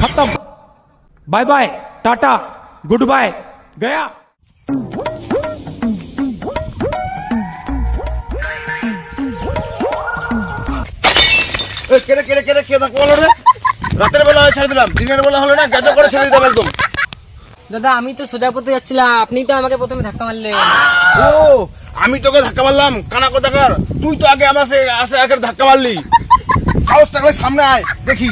खत्म। Bye bye tata good bye गया। কেড়ে কেড়ে কেড়ে কেউ থাকব রে। রাতের বেলা ছেড়ে দিলাম। দিনের বেলা হলো না গাজা করে ছেড়ে দিলাম একদম। দাদা আমি তো সোজা পথে যাচ্ছিলাম। আপনি তো আমাকে প্রথমে ধাক্কা মারলেন। ও আমি তোকে ধাক্কা মারলাম কানা কোথাকার? তুই তো আগে আমার সে আসে আগে ধাক্কা মারলি। সাহস থাকলে সামনে আয় দেখি।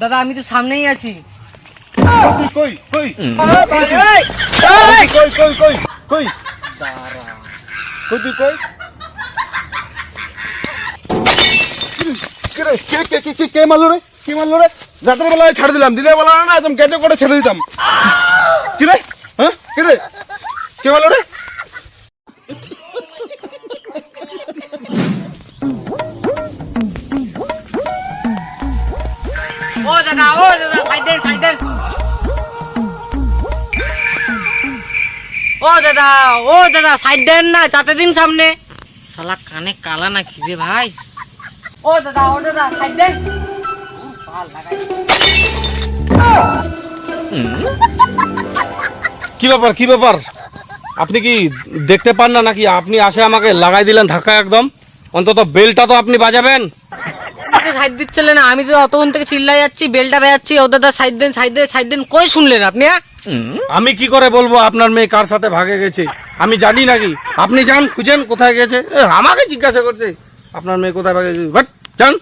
দাদা আমি তো সামনেই আছি। কই কে কে কে কে রে? রে? রাতের বেলা ছাড়ে দিলাম দিনের বেলা না একদম কেটে করে ছেড়ে দিতাম। কি রে হ্যাঁ? কি রে কে মারলো রে? ও দাদা ও দাদা সাইড দেন সাইড দেন ও দাদা ও দাদা সাইড দেন না চাতে দিন সামনে। শালা কানে কালা না কি রে ভাই? ও দাদা ও দাদা সাইড দেন ও, পাল লাগাই কি ব্যাপার কি ব্যাপার? আপনি কি দেখতে পান না নাকি? আপনি আসে আমাকে লাগাই দিলেন ধাক্কা একদম। অন্তত বেলটা তো আপনি বাজাবেন। আপনি সাইড দিচ্ছিলেন না আমি তো অতক্ষণ থেকে চিল্লাই যাচ্ছি বেলটা বেজাচ্ছি ও দাদা সাইড দেন সাইড দেন সাইড দেন কই শুনলেন আপনি হ্যাঁ? আমি কি করে বলব আপনার মেয়ে কার সাথে ভাগে গেছে? আমি জানি নাকি? আপনি যান খুঁজেন কোথায় গেছে। আমাকে জিজ্ঞাসা করছে আপনার মেয়ে কোথায় ভাগে গেছে? বাট যান।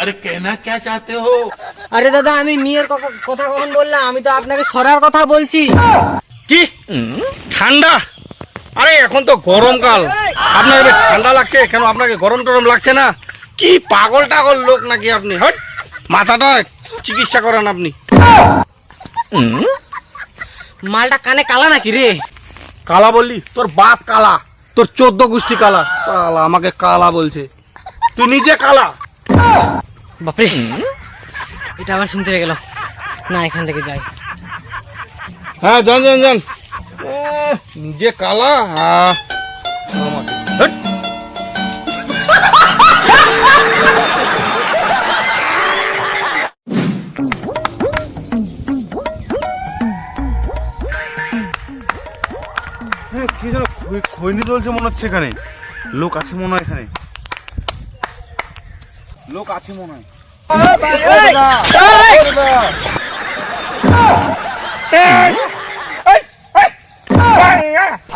আরে কেনা কে চাতে হো? আরে দাদা আমি মেয়ের কথা কথা কখন বললাম? আমি তো আপনাকে সরার কথা বলছি। কি? ঠান্ডা? আরে এখন তো গরমকাল। আপনার ঠান্ডা লাগছে কেন আপনাকে গরম টরম লাগছে না? কি পাগল টাগল লোক নাকি আপনি হট? মাথাটা চিকিৎসা করান আপনি। মালটা কানে কালা নাকি রে? কালা বললি? তোর বাপ কালা তোর চোদ্দ গোষ্ঠী কালা। কালা আমাকে কালা বলছে। তুই নিজে কালা। বাপরে এটা আবার শুনতে গেল। না এখান থেকে যাই। হ্যাঁ যান যান যান। এহ, নিজে কালা। হ্যাঁ কি যেন খৈনি চলছে মনে হচ্ছে এখানে। লোক আছে মনে হয় এখানে। লোক আছে মনে হয়।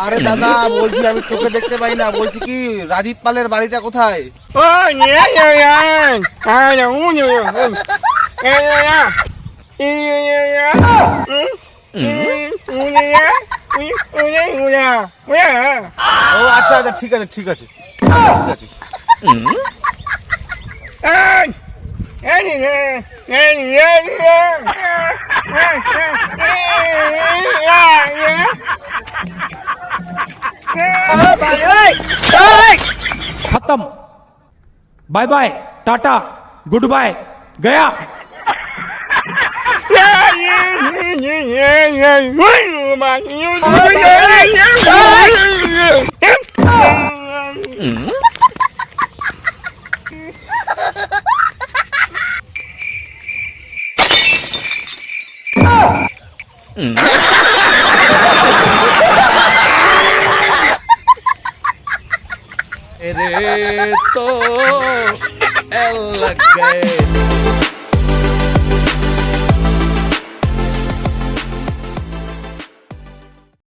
আরে দাদা বলছি আমি চোখে দেখতে পাই না বলছি কি রাজীব পালের বাড়িটা কোথায় ও আচ্ছা আচ্ছা ঠিক আছে ঠিক আছে ঠিক আছে खत्म bye bye tata goodbye गया रे Ito, el gay.